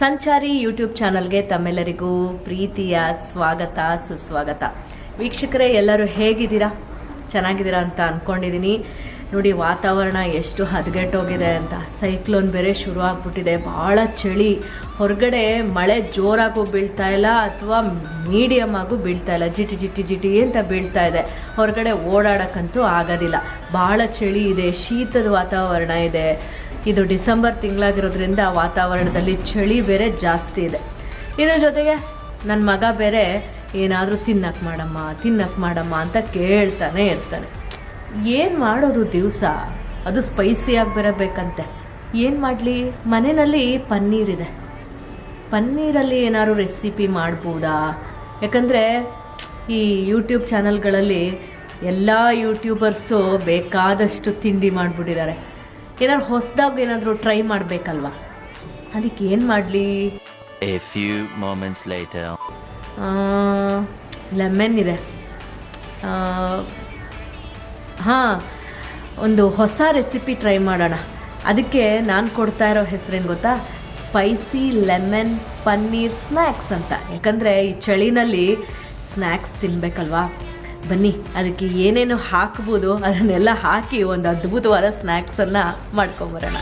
ಸಂಚಾರಿ ಯೂಟ್ಯೂಬ್ ಚಾನಲ್ಗೆ ತಮ್ಮೆಲ್ಲರಿಗೂ ಪ್ರೀತಿಯ ಸ್ವಾಗತ, ಸುಸ್ವಾಗತ. ವೀಕ್ಷಕರೇ, ಎಲ್ಲರೂ ಹೇಗಿದ್ದೀರಾ? ಚೆನ್ನಾಗಿದ್ದೀರಾ ಅಂತ ಅಂದ್ಕೊಂಡಿದ್ದೀನಿ ನೋಡಿ, ವಾತಾವರಣ ಎಷ್ಟು ಹದಗೆಟ್ಟೋಗಿದೆ ಅಂತ. ಸೈಕ್ಲೋನ್ ಬೇರೆ ಶುರು ಆಗ್ಬಿಟ್ಟಿದೆ ಭಾಳ ಚಳಿ. ಹೊರಗಡೆ ಮಳೆ ಜೋರಾಗೂ ಬೀಳ್ತಾ ಇಲ್ಲ, ಅಥವಾ ಮೀಡಿಯಮ್ ಆಗು ಬೀಳ್ತಾ ಇಲ್ಲ. ಜಿಟಿ ಜಿಟಿ ಜಿಟಿ ಅಂತ ಬೀಳ್ತಾ ಇದೆ. ಹೊರಗಡೆ ಓಡಾಡೋಕ್ಕಂತೂ ಆಗೋದಿಲ್ಲ. ಭಾಳ ಚಳಿ ಇದೆ, ಶೀತದ ವಾತಾವರಣ ಇದೆ. ಇದು ಡಿಸೆಂಬರ್ ತಿಂಗಳಾಗಿರೋದ್ರಿಂದ ವಾತಾವರಣದಲ್ಲಿ ಚಳಿ ಬೇರೆ ಜಾಸ್ತಿ ಇದೆ. ಇದ್ರ ಜೊತೆಗೆ ನನ್ನ ಮಗ ಬೇರೆ ಏನಾದರೂ ತಿನ್ನಕ್ಕೆ ಮಾಡಮ್ಮ ತಿನ್ನಕ್ಕೆ ಮಾಡಮ್ಮ ಅಂತ ಕೇಳ್ತಾನೆ ಇರ್ತಾನೆ. ಏನು ಮಾಡೋದು ದಿವಸ? ಅದು ಸ್ಪೈಸಿಯಾಗಿ ಬರಬೇಕಂತೆ ಏನು ಮಾಡಲಿ? ಮನೆಯಲ್ಲಿ ಪನ್ನೀರ್ ಇದೆ. ಪನ್ನೀರಲ್ಲಿ ಏನಾದ್ರು ರೆಸಿಪಿ ಮಾಡ್ಬೋದಾ? ಯಾಕಂದರೆ ಈ ಯೂಟ್ಯೂಬ್ ಚಾನಲ್ಗಳಲ್ಲಿ ಎಲ್ಲ ಯೂಟ್ಯೂಬರ್ಸು ಬೇಕಾದಷ್ಟು ತಿಂಡಿ ಮಾಡಿಬಿಟ್ಟಿದ್ದಾರೆ. ಏನಾದ್ರು ಹೊಸದಾಗಿ ಏನಾದರೂ ಟ್ರೈ ಮಾಡಬೇಕಲ್ವಾ? ಅದಕ್ಕೆ ಏನು ಮಾಡಲಿ. ಲೆಮನ್ ಇದೆ. ಹಾಂ ಒಂದು ಹೊಸ ರೆಸಿಪಿ ಟ್ರೈ ಮಾಡೋಣ. ಅದಕ್ಕೆ ನಾನು ಕೊಡ್ತಾ ಇರೋ ಹೆಸರೇನು ಗೊತ್ತಾ? ಸ್ಪೈಸಿ ಲೆಮನ್ ಪನ್ನೀರ್ ಸ್ನ್ಯಾಕ್ಸ್ ಅಂತ. ಯಾಕಂದರೆ ಈ ಚಳಿನಲ್ಲಿ ಸ್ನ್ಯಾಕ್ಸ್ ತಿನ್ನಬೇಕಲ್ವಾ ಬನ್ನಿ ಅದಕ್ಕೆ ಏನೇನು ಹಾಕ್ಬೋದು ಅದನ್ನೆಲ್ಲ ಹಾಕಿ ಒಂದು ಅದ್ಭುತವಾದ ಸ್ನ್ಯಾಕ್ಸನ್ನು ಮಾಡ್ಕೊಂಬರೋಣ.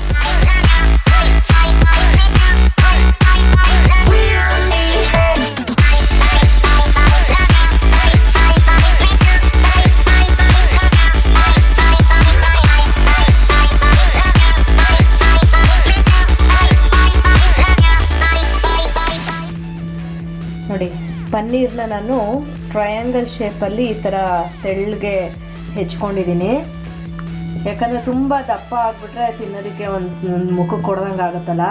ನೋಡಿ ಪನ್ನೀರ್ನ ನಾನು ಟ್ರಯಾಂಗಲ್ ಶೇಪಲ್ಲಿ ಈ ಥರ ತೆಳ್ಳಗೆ ಹೆಚ್ಕೊಂಡಿದ್ದೀನಿ. ಯಾಕಂದರೆ ತುಂಬ ದಪ್ಪ ಆಗಿಬಿಟ್ರೆ ತಿನ್ನೋದಕ್ಕೆ ಒಂದು ಮುಖ ಮುಖಕ್ಕೆ ಕೊಡ್ದಂಗೆ ಆಗುತ್ತಲ್ಲ?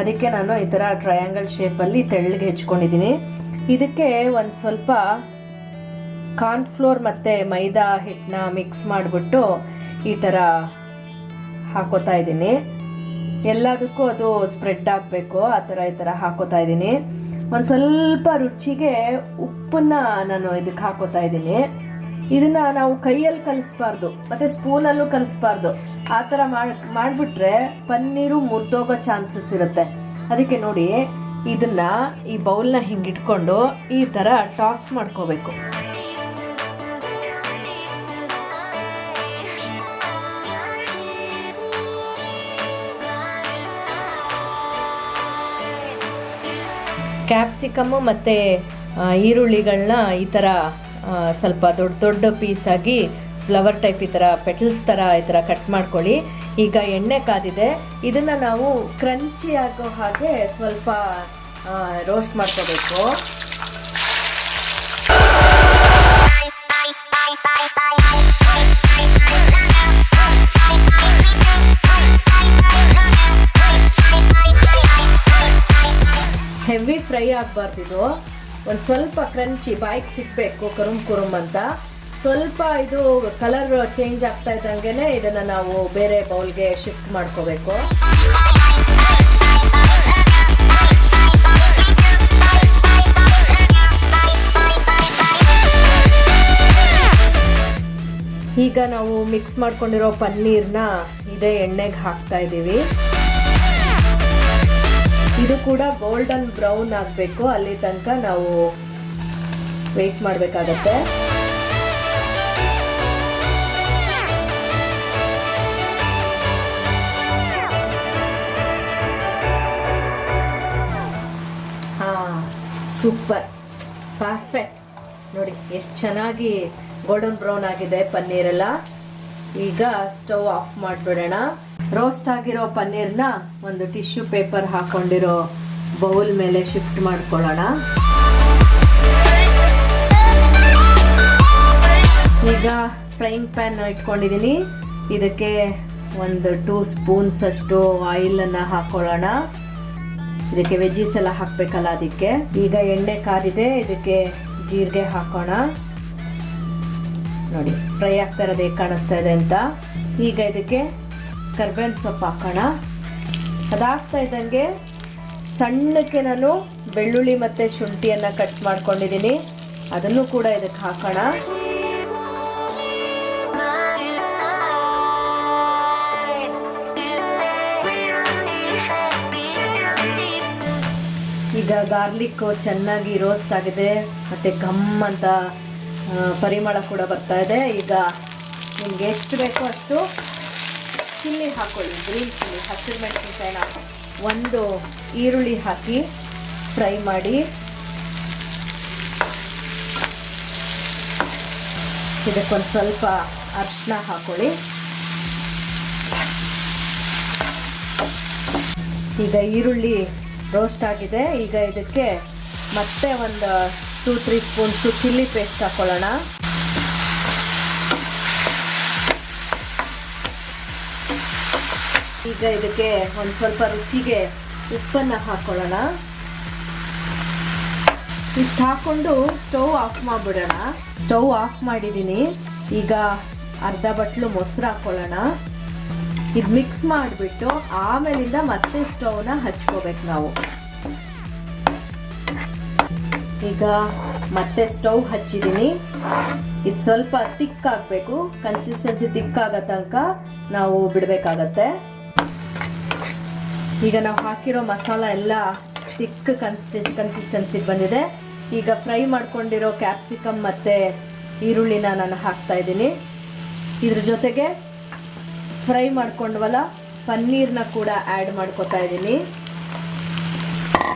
ಅದಕ್ಕೆ ನಾನು ಈ ಥರ ಟ್ರಯಾಂಗಲ್ ಶೇಪಲ್ಲಿ ತೆಳ್ಳಗೆ ಹೆಚ್ಕೊಂಡಿದ್ದೀನಿ. ಇದಕ್ಕೆ ಒಂದು ಸ್ವಲ್ಪ ಕಾರ್ನ್ಫ್ಲೋರ್ ಮತ್ತು ಮೈದಾ ಹಿಟ್ಟನ್ನ ಮಿಕ್ಸ್ ಮಾಡಿಬಿಟ್ಟು ಈ ಥರ ಹಾಕೋತಾ ಇದ್ದೀನಿ. ಎಲ್ಲದಕ್ಕೂ ಅದು ಸ್ಪ್ರೆಡ್ ಆಗಬೇಕು, ಆ ಥರ ಈ ಥರ ಹಾಕೋತಾ ಇದ್ದೀನಿ. ಒಂದು ಸ್ವಲ್ಪ ರುಚಿಗೆ ಉಪ್ಪನ್ನ ನಾನು ಇದಕ್ಕೆ ಹಾಕೋತಾ ಇದ್ದೀನಿ. ಇದನ್ನ ನಾವು ಕೈಯಲ್ಲಿ ಕಲಿಸ್ಬಾರ್ದು, ಮತ್ತೆ ಸ್ಪೂನಲ್ಲೂ ಕಲಿಸ್ಬಾರ್ದು. ಆ ಥರ ಮಾಡಿ, ಮಾಡಿಬಿಟ್ರೆ ಪನ್ನೀರು ಮುರಿದೋಗೋ ಚಾನ್ಸಸ್ ಇರುತ್ತೆ. ಅದಕ್ಕೆ ನೋಡಿ, ಇದನ್ನ ಈ ಬೌಲ್ನ ಹಿಂಗಿಟ್ಕೊಂಡು ಈ ಥರ ಟಾಸ್ ಮಾಡ್ಕೋಬೇಕು. ಕ್ಯಾಪ್ಸಿಕಮ್ಮು ಮತ್ತು ಈರುಳ್ಳಿಗಳನ್ನ ಈ ಥರ ಸ್ವಲ್ಪ ದೊಡ್ಡ ದೊಡ್ಡ ಪೀಸಾಗಿ ಫ್ಲವರ್ ಟೈಪ್ ಈ ಥರ ಪೆಟಲ್ಸ್ ಥರ ಈ ಥರ ಕಟ್ ಮಾಡ್ಕೊಳ್ಳಿ. ಈಗ ಎಣ್ಣೆ ಕಾದಿದೆ. ಇದನ್ನು ನಾವು ಕ್ರಂಚಿ ಆಗೋ ಹಾಗೆ ಸ್ವಲ್ಪ ರೋಸ್ಟ್ ಮಾಡ್ಕೋಬೇಕು. ಆಗಬಾರ್ದು ಇದು. ಒಂದು ಸ್ವಲ್ಪ ಕ್ರಂಚಿ ಬಾಯಿಗೆ ಸಿಗಬೇಕು, ಕುರುಮ್ ಕುರುಮ್ ಅಂತ. ಸ್ವಲ್ಪ ಇದು ಕಲರ್ ಚೇಂಜ್ ಆಗ್ತಾ ಇದ್ದಂಗೆ ಇದನ್ನು ನಾವು ಬೇರೆ ಬೌಲ್ಗೆ ಶಿಫ್ಟ್ ಮಾಡ್ಕೋಬೇಕು. ಈಗ ನಾವು ಮಿಕ್ಸ್ ಮಾಡ್ಕೊಂಡಿರೋ ಪನ್ನೀರ್ನ ಇದೇ ಎಣ್ಣೆಗೆ ಹಾಕ್ತಾ ಇದ್ದೀವಿ ಇದು ಕೂಡ ಗೋಲ್ಡನ್ ಬ್ರೌನ್ ಆಗಬೇಕು. ಅಲ್ಲಿ ತನಕ ನಾವು ವೇಟ್ ಮಾಡಬೇಕಾಗತ್ತೆ. ಸೂಪರ್ ಪರ್ಫೆಕ್ಟ್ ನೋಡಿ, ಎಷ್ಟು ಚೆನ್ನಾಗಿ ಗೋಲ್ಡನ್ ಬ್ರೌನ್ ಆಗಿದೆ ಪನ್ನೀರೆಲ್ಲ. ಈಗ ಸ್ಟವ್ ಆಫ್ ಮಾಡಿಬಿಡೋಣ. ರೋಸ್ಟ್ ಆಗಿರೋ ಪನ್ನೀರ್ನ ಒಂದು ಟಿಶ್ಯೂ ಪೇಪರ್ ಹಾಕೊಂಡಿರೋ ಬೌಲ್ ಮೇಲೆ ಶಿಫ್ಟ್ ಮಾಡ್ಕೊಳ್ಳೋಣ. ಈಗ ಫ್ರೈಯಿಂಗ್ ಪ್ಯಾನ್ ಇಟ್ಕೊಂಡಿದ್ದೀನಿ. ಇದಕ್ಕೆ ಒಂದು ಟೂ ಸ್ಪೂನ್ಸ್ ಅಷ್ಟು ಆಯಿಲನ್ನು ಹಾಕೊಳ್ಳೋಣ. ಇದಕ್ಕೆ ವೆಜ್ಜೀಸ್ ಎಲ್ಲ ಹಾಕಬೇಕಲ್ಲ ಅದಕ್ಕೆ. ಈಗ ಎಣ್ಣೆ ಕಾದಿದೆ ಇದಕ್ಕೆ ಜೀರಿಗೆ ಹಾಕೋಣ. ನೋಡಿ ಫ್ರೈ ಆಗ್ತಾ ಇರೋದು ಕಾಣಿಸ್ತಾ ಇದೆ ಅಂತ. ಈಗ ಇದಕ್ಕೆ ಕರ್ಬೇವಿನ ಸೊಪ್ಪು ಹಾಕೋಣ. ಅದಾಗ್ತಾ ಇದ್ದಂಗೆ ಸಣ್ಣಕ್ಕೆ ನಾನು ಬೆಳ್ಳುಳ್ಳಿ ಮತ್ತು ಶುಂಠಿಯನ್ನು ಕಟ್ ಮಾಡ್ಕೊಂಡಿದ್ದೀನಿ. ಅದನ್ನು ಕೂಡ ಇದಕ್ಕೆ ಹಾಕೋಣ. ಈಗ ಗಾರ್ಲಿಕ್ಕು ಚೆನ್ನಾಗಿ ರೋಸ್ಟ್ ಆಗಿದೆ. ಮತ್ತು ಘಮ್ ಅಂತ ಪರಿಮಳ ಕೂಡ ಬರ್ತಾ ಇದೆ. ಈಗ ನಿಮ್ಗೆ ಎಷ್ಟು ಬೇಕೋ ಅಷ್ಟು ಚಿಲ್ಲಿ ಹಾಕೊಳ್ಳಿ ಗ್ರೀನ್ ಚಿಲ್ಲಿ. ಹಸಿರು ಮೆಣಸಿನ್ಕಾಯಿನ ಒಂದು ಈರುಳ್ಳಿ ಹಾಕಿ ಫ್ರೈ ಮಾಡಿ. ಇದಕ್ಕೊಂದು ಸ್ವಲ್ಪ ಅರ್ಶಿನ ಹಾಕೊಳ್ಳಿ. ಈಗ ಈರುಳ್ಳಿ ರೋಸ್ಟ್ ಆಗಿದೆ. ಈಗ ಇದಕ್ಕೆ ಮತ್ತೆ ಒಂದು two three spoons chilli paste ಹಾಕೊಳ್ಳೋಣ. ಈಗ ಇದಕ್ಕೆ ಒಂದು ಸ್ವಲ್ಪ ರುಚಿಗೆ ಉಪ್ಪನ್ನು ಹಾಕೊಳ್ಳೋಣ. ಇಷ್ಟು ಹಾಕ್ಕೊಂಡು ಸ್ಟವ್ ಆಫ್ ಮಾಡಿಬಿಡೋಣ. ಸ್ಟವ್ ಆಫ್ ಮಾಡಿದ್ದೀನಿ ಈಗ ಅರ್ಧ ಬಟ್ಲು ಮೊಸರು ಹಾಕ್ಕೊಳ್ಳೋಣ ಇದು ಮಿಕ್ಸ್ ಮಾಡಿಬಿಟ್ಟು ಆಮೇಲಿಂದ ಮತ್ತೆ ಸ್ಟವ್ನ ಹಚ್ಕೋಬೇಕು ನಾವು. ಈಗ ಮತ್ತೆ ಸ್ಟವ್ ಹಚ್ಚಿದ್ದೀನಿ ಇದು ಸ್ವಲ್ಪ ತಿಕ್ಕಾಗಬೇಕು ಕನ್ಸಿಸ್ಟೆನ್ಸಿ ತಿಕ್ಕಾಗೋ ತನಕ ನಾವು ಬಿಡಬೇಕಾಗತ್ತೆ. ಈಗ ನಾವು ಹಾಕಿರೋ ಮಸಾಲ ಎಲ್ಲ ತಿಕ್ ಕನ್ಸಿಸ್ಟೆನ್ಸಿ ಕನ್ಸಿಸ್ಟೆನ್ಸಿಗೆ ಬಂದಿದೆ. ಈಗ ಫ್ರೈ ಮಾಡ್ಕೊಂಡಿರೋ ಕ್ಯಾಪ್ಸಿಕಮ್ ಮತ್ತು ಈರುಳ್ಳಿನ ನಾನು ಹಾಕ್ತಾ ಇದ್ದೀನಿ. ಇದ್ರ ಜೊತೆಗೆ ಫ್ರೈ ಮಾಡ್ಕೊಂಡ್ವಲ್ಲ, ಪನ್ನೀರ್ನ ಕೂಡ ಆ್ಯಡ್ ಮಾಡ್ಕೊತಾ ಇದ್ದೀನಿ.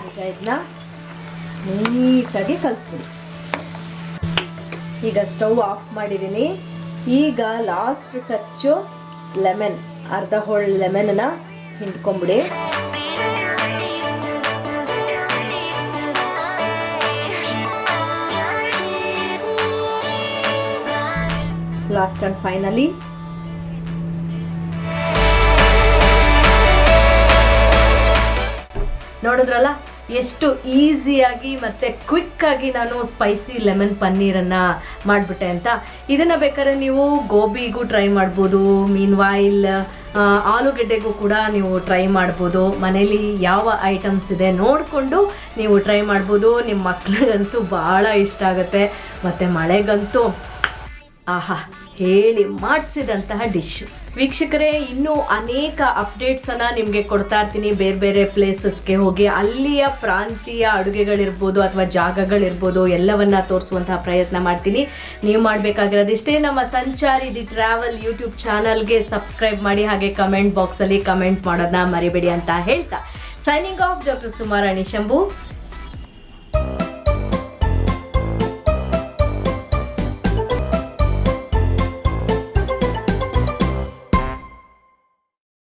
ಈಗ ಇದನ್ನ ನೀಟಾಗಿ ಕಲಿಸ್ಬಿಡಿ. ಈಗ ಸ್ಟವ್ ಆಫ್ ಮಾಡಿದ್ದೀನಿ. ಈಗ ಲಾಸ್ಟ್ ಟಚ್ಚು ಲೆಮನ್ ಅರ್ಧ ಹೋಳ್ ಲೆಮನ್ನ ಹಿಂಡ್ಕೊಂಬಿಡಿ. ಲಾಸ್ಟ್ ಅಂಡ್ ಫೈನಲಿ ನೋಡಿದ್ರಲ್ಲ, ಎಷ್ಟು ಈಸಿಯಾಗಿ ಮತ್ತೆ ಕ್ವಿಕ್ ಆಗಿ ನಾನು ಸ್ಪೈಸಿ ಲೆಮನ್ ಪನ್ನೀರನ್ನು ಮಾಡಿಬಿಟ್ಟೆ ಅಂತ. ಇದನ್ನ ಬೇಕಾದ್ರೆ ನೀವು ಗೋಬಿಗೂ ಟ್ರೈ ಮಾಡ್ಬೋದು. ಮೀನ್ ವಾಯಿಲ್ ಆಲೂಗೆಡ್ಡೆಗೂ ಕೂಡ ನೀವು ಟ್ರೈ ಮಾಡ್ಬೋದು. ಮನೇಲಿ ಯಾವ ಐಟಮ್ಸ್ ಇದೆ ನೋಡಿಕೊಂಡು ನೀವು ಟ್ರೈ ಮಾಡ್ಬೋದು. ನಿಮ್ಮ ಮಕ್ಳಿಗಂತೂ ಭಾಳ ಇಷ್ಟ ಆಗುತ್ತೆ. ಮತ್ತು ಮಳೆಗಂತೂ, ಆಹಾ, ಹೇಳಿ ಮಾಡಿಸಿದಂತಹ ಡಿಶ್ ವೀಕ್ಷಕರೇ, ಇನ್ನೂ ಅನೇಕ ಅಪ್ಡೇಟ್ಸ್ ಅನ್ನ ನಿಮಗೆ ಕೊಡ್ತಾ ಇರ್ತೀನಿ. ಬೇರೆ ಬೇರೆ ಪ್ಲೇಸಸ್ಗೆ ಹೋಗಿ, ಅಲ್ಲಿಯ ಪ್ರಾಂತೀಯ ಅಡುಗೆಗಳಿರ್ಬೋದು ಅಥವಾ ಜಾಗಗಳಿರ್ಬೋದು, ಎಲ್ಲವನ್ನ ತೋರಿಸುವಂತಹ ಪ್ರಯತ್ನ ಮಾಡ್ತೀನಿ. ನೀವು ಮಾಡಬೇಕಾಗಿರೋದಿಷ್ಟೇ ನಮ್ಮ ಸಂಚಾರಿ ದಿ ಟ್ರಾವೆಲ್ ಯೂಟ್ಯೂಬ್ ಚಾನಲ್ಗೆ ಸಬ್ಸ್ಕ್ರೈಬ್ ಮಾಡಿ, ಹಾಗೆ ಕಮೆಂಟ್ ಬಾಕ್ಸಲ್ಲಿ ಕಮೆಂಟ್ ಮಾಡೋದನ್ನ ಮರಿಬೇಡಿ ಅಂತ ಹೇಳ್ತಾ. Signing off doctor Sumarani Shambhu.